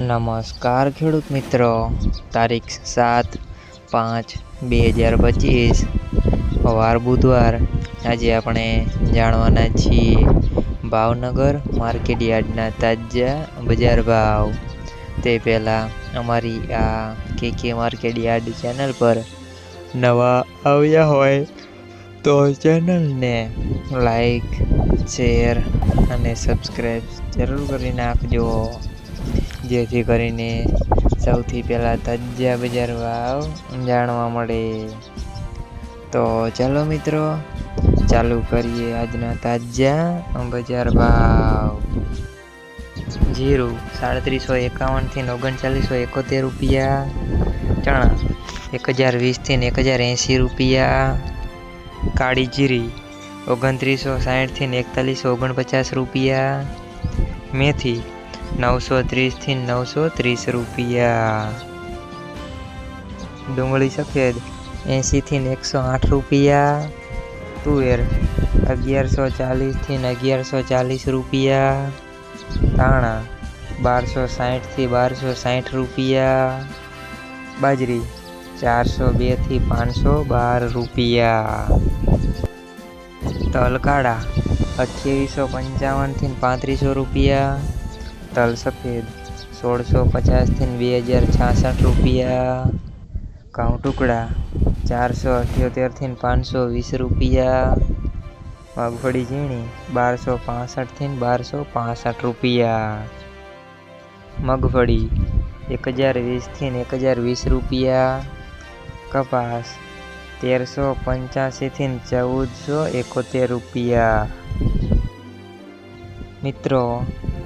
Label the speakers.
Speaker 1: નમસ્કાર ખેડૂત મિત્રો. તારીખ સાત પાંચ બે હજાર પચીસ. વાર બુધવાર. આજે આપણે જાણવાના છીએ ભાવનગર માર્કેટ યાર્ડના તાજા બજાર ભાવ. તે પહેલાં અમારી આ કે કે માર્કેટ યાર્ડ ચેનલ પર નવા આવ્યા હોય તો ચેનલને લાઈક, શેર અને સબસ્ક્રાઈબ જરૂર કરી નાખજો. જેથી કરીને સૌથી પહેલાં તાજા બજાર ભાવ જાણવા મળે. તો ચાલો મિત્રો, ચાલુ કરીએ આજના તાજા બજાર ભાવ. જીરું, સાડત્રીસો એકાવનથી ઓગણચાલીસો એકોતેર રૂપિયા. ચણા, એક હજાર વીસથી એક હજાર એંસી રૂપિયા. કાળી જીરી, ઓગણત્રીસો સાઠથી એકતાલીસો ઓગણપચાસ રૂપિયા. મેથી નવસો ત્રીસથી નવસો ત્રીસ રૂપિયા. ડુંગળી સફેદ, એંશીથી એકસો આઠ રૂપિયા. તુવેર, અગિયારસો ચાલીસથી અગિયારસો ચાલીસ રૂપિયા. ધાણા, બારસો સાઠથી બારસો સાઠ રૂપિયા. બાજરી, ચારસો બેથી પાંચસો બાર રૂપિયા. તલકાડા, અઠ્યાવીસો પંચાવનથી પાંત્રીસો રૂપિયા. તલ સફેદ. સોળસો પચાસથી બે હજાર છાસઠ રૂપિયા. ઘઉં ટુકડા. ચારસો અઠ્યોતેરથી પાંચસો વીસ રૂપિયા. મગફળી ઝીણી. બારસો પાસઠથી બારસો પાસઠ રૂપિયા. મગફળી. એક હજાર વીસથી એક હજાર વીસ રૂપિયા. કપાસ. તેરસો પંચ્યાસીથી ચૌદસો એકોતેર રૂપિયા. મિત્રો